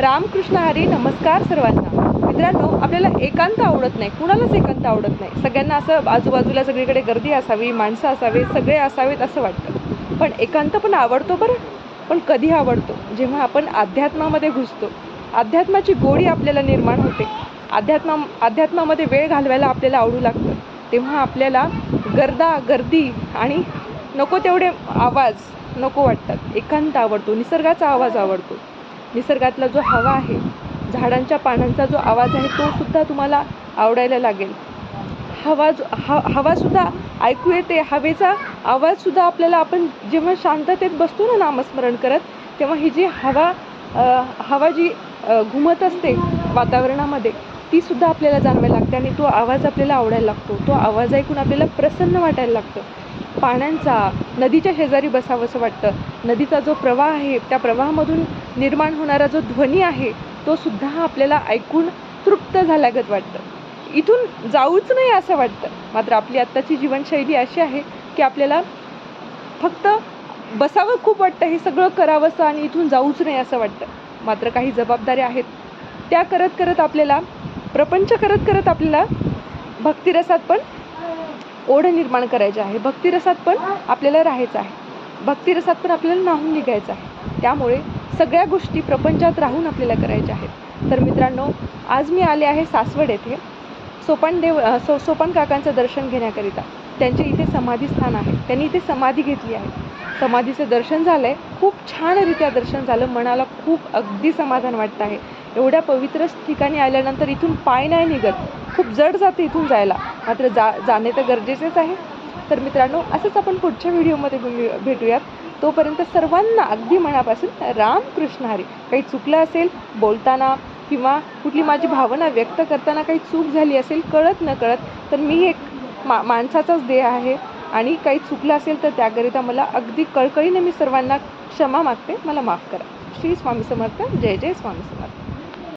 रामकृष्ण हरी नमस्कार सर्वांना. मित्रांनो आपल्याला एकांत आवडत नाही कुणालाच एकांत आवडत नाही. सगळ्यांना असं आजूबाजूला सगळीकडे गर्दी असावी माणसं असावी सगळे असावेत असं वाटतं. पण एकांत पण आवडतो बरं. पण कधी आवडतो? जेव्हा आपण अध्यात्मामध्ये घुसतो. अध्यात्माची गोडी आपल्याला निर्माण होते. अध्यात्मा अध्यात्मामध्ये वेळ घालवायला आपल्याला आवडू लागतं. तेव्हा आपल्याला गर्दा गर्दी आणि नको तेवढे आवाज नको वाटतात. एकांत आवडतो निसर्गाचा आवाज आवडतो. निसर्गातला जो हवा आहे झाडांच्या पानांचा जो आवाज आहे तो सुद्धा तुम्हाला आवडायला लागेल. हवा जो ह हवासुद्धा ऐकू येते हवेचा आवाजसुद्धा आपल्याला आपण जेव्हा शांततेत बसतो ना नामस्मरण करत तेव्हा ही जी हवा हवा जी घुमत असते वातावरणामध्ये ती सुद्धा आपल्याला जाणवायला लागते आणि तो आवाज आपल्याला आवडायला लागतो. तो आवाज ऐकून आपल्याला प्रसन्न वाटायला लागतं. पाण्यांचा नदीच्या शेजारी बसावंसं वाटतं. नदीचा जो प्रवाह आहे त्या प्रवाहामधून निर्माण होणारा जो ध्वनी आहे तो सुद्धा आपल्याला ऐकून तृप्त झाल्यागत वाटतं. इथून जाऊच नाही असं वाटतं. मात्र आपली आत्ताची जीवनशैली अशी आहे की आपल्याला फक्त बसावं खूप वाटतं हे सगळं करावंसं आणि इथून जाऊच नाही असं वाटतं. मात्र काही जबाबदाऱ्या आहेत. त्या करत करत आपल्याला प्रपंच करत करत आपल्याला भक्तिरसात पण ओढ निर्माण करायची आहे. भक्तिरसात पण आपल्याला राहायचं आहे. भक्तिरसात पण आपल्याला नाहून निघायचं आहे. त्यामुळे सगळ्या गोष्टी प्रपंचात राहून आपल्याला करायच्या आहेत. तर मित्रांनो आज मी आले आहे सासवड येथे. सोपान देव सो सोपान काकांचं दर्शन घेण्याकरिता. त्यांचे इथे समाधीस्थान आहे. त्यांनी इथे समाधी घेतली आहे. समाधीचं दर्शन झालं आहे खूप छानरित्या दर्शन झालं. मनाला खूप अगदी समाधान वाटतं आहे. एवढ्या पवित्र ठिकाणी आल्यानंतर इथून पाय नाही निघत. खूप जड जाते इथून जायला. मात्र जा जाणे तर गरजेचेच आहे. तर मित्रांनो असंच आपण पुढच्या व्हिडिओमध्ये भेटूयात. तोपर्यंत सर्वांना अगदी मनापासून रामकृष्ण हरी. काही चुकलं असेल बोलताना किंवा कुठली माझी भावना व्यक्त करताना काही चूक झाली असेल कळत न कळत तर मी एक मा माणसाचाच देह आहे. आणि काही चुकलं असेल तर त्याकरिता मला अगदी कळकळीने मी सर्वांना क्षमा मागते. मला माफ करा. श्री स्वामी समर्थ. जय जय स्वामी समर्थ.